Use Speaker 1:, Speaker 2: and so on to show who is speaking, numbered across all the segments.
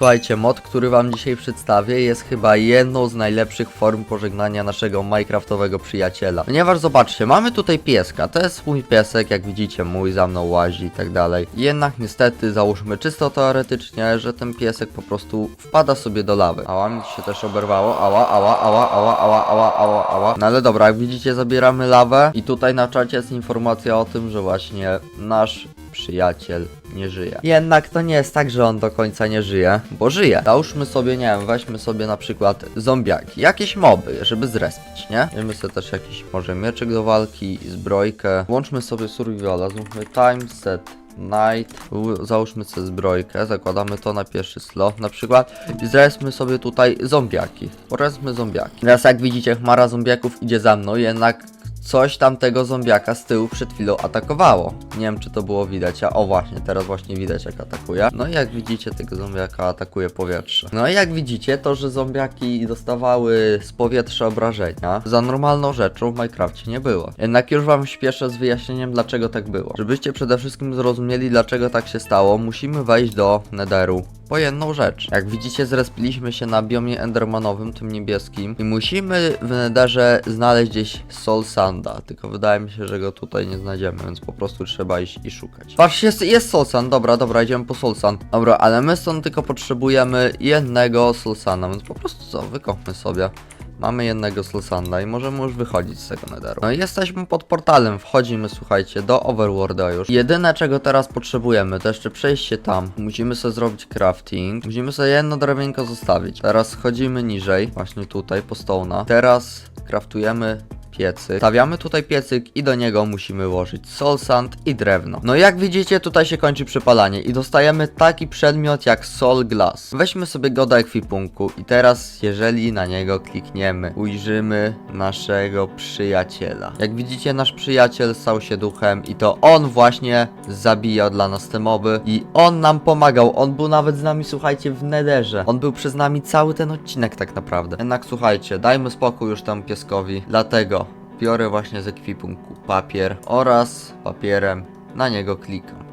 Speaker 1: Słuchajcie, mod, który wam dzisiaj przedstawię jest chyba jedną z najlepszych form pożegnania naszego minecraftowego przyjaciela. Ponieważ zobaczcie, mamy tutaj pieska, to jest mój piesek, jak widzicie, mój za mną łazi i tak dalej. Jednak niestety, załóżmy czysto teoretycznie, że ten piesek po prostu wpada sobie do lawy. Ała, mi się też oberwało, ała, ała, ała, ała, ała, ała, ała, ała. No ale dobra, jak widzicie, zabieramy lawę i tutaj na czacie jest informacja o tym, że właśnie nasz przyjaciel nie żyje. Jednak to nie jest tak, że on do końca nie żyje, bo żyje. Załóżmy sobie, nie wiem, weźmy sobie na przykład zombiaki, jakieś moby, żeby zrespić, nie? Weźmy sobie też jakiś może mieczyk do walki, zbrojkę. Włączmy sobie survivala, zróbmy time set night, załóżmy sobie zbrojkę, zakładamy to na pierwszy slot na przykład i zrespmy sobie tutaj zombiaki, porezmy zombiaki. Teraz jak widzicie chmara zombiaków idzie za mną, jednak coś tam tego zombiaka z tyłu przed chwilą atakowało. Nie wiem czy to było widać, a o właśnie, teraz właśnie widać jak atakuje. No i jak widzicie tego zombiaka atakuje powietrze. No i jak widzicie to, że zombiaki dostawały z powietrza obrażenia, za normalną rzeczą w Minecrafcie nie było. Jednak już wam śpieszę z wyjaśnieniem dlaczego tak było. Żebyście przede wszystkim zrozumieli dlaczego tak się stało, musimy wejść do Netheru po jedną rzecz. Jak widzicie, zrespiliśmy się na biomie endermanowym, tym niebieskim i musimy w Netherze znaleźć gdzieś Soul Sanda, tylko wydaje mi się, że go tutaj nie znajdziemy, więc po prostu trzeba iść i szukać. Patrz, jest, jest Soul Sand, dobra, dobra, idziemy po Soul Sand. Dobra, ale my stąd tylko potrzebujemy jednego Soul Sanda, więc po prostu co, wykopmy sobie. Mamy jednego Soulsanda i możemy już wychodzić z tego netheru. No i jesteśmy pod portalem, wchodzimy, słuchajcie, do Overworlda już. Jedyne czego teraz potrzebujemy, to jeszcze przejść się tam. Musimy sobie zrobić crafting. Musimy sobie jedno drewienko zostawić. Teraz schodzimy niżej, właśnie tutaj, po stone'a. Teraz craftujemy piecyk. Stawiamy tutaj piecyk i do niego musimy włożyć soul sand i drewno. No jak widzicie tutaj się kończy przypalanie i dostajemy taki przedmiot jak soul glass. Weźmy sobie go do ekwipunku i teraz jeżeli na niego klikniemy, ujrzymy naszego przyjaciela. Jak widzicie nasz przyjaciel stał się duchem i to on właśnie zabijał dla nas te moby i on nam pomagał. On był nawet z nami słuchajcie w nederze. On był przez nami cały ten odcinek tak naprawdę. Jednak słuchajcie, dajmy spokój już temu pieskowi. Dlatego biorę właśnie z ekwipunku papier oraz papierem na niego klikam.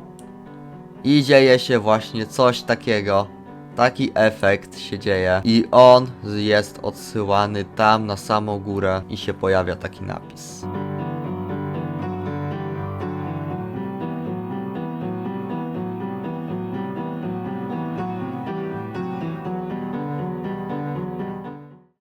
Speaker 1: I dzieje się właśnie coś takiego. Taki efekt się dzieje i on jest odsyłany tam na samą górę i się pojawia taki napis.